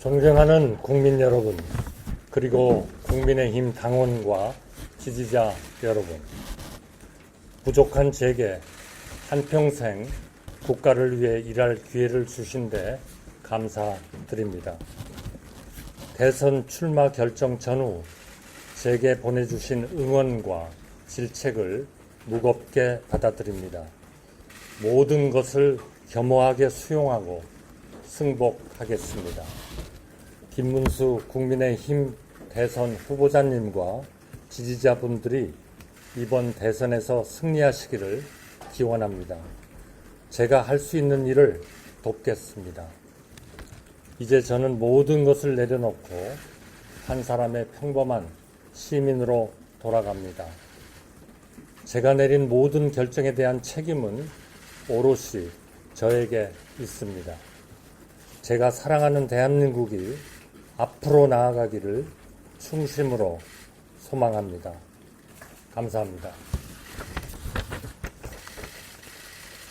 존경하는 국민 여러분, 그리고 국민의힘 당원과 지지자 여러분, 부족한 제게 한평생 국가를 위해 일할 기회를 주신 데 감사드립니다. 대선 출마 결정 전후 제게 보내주신 응원과 질책을 무겁게 받아들입니다. 모든 것을 겸허하게 수용하고 승복하겠습니다. 김문수 국민의힘 대선 후보자님과 지지자분들이 이번 대선에서 승리하시기를 기원합니다. 제가 할 수 있는 일을 돕겠습니다. 이제 저는 모든 것을 내려놓고 한 사람의 평범한 시민으로 돌아갑니다. 제가 내린 모든 결정에 대한 책임은 오롯이 저에게 있습니다. 제가 사랑하는 대한민국이 앞으로 나아가기를 충심으로 소망합니다. 감사합니다.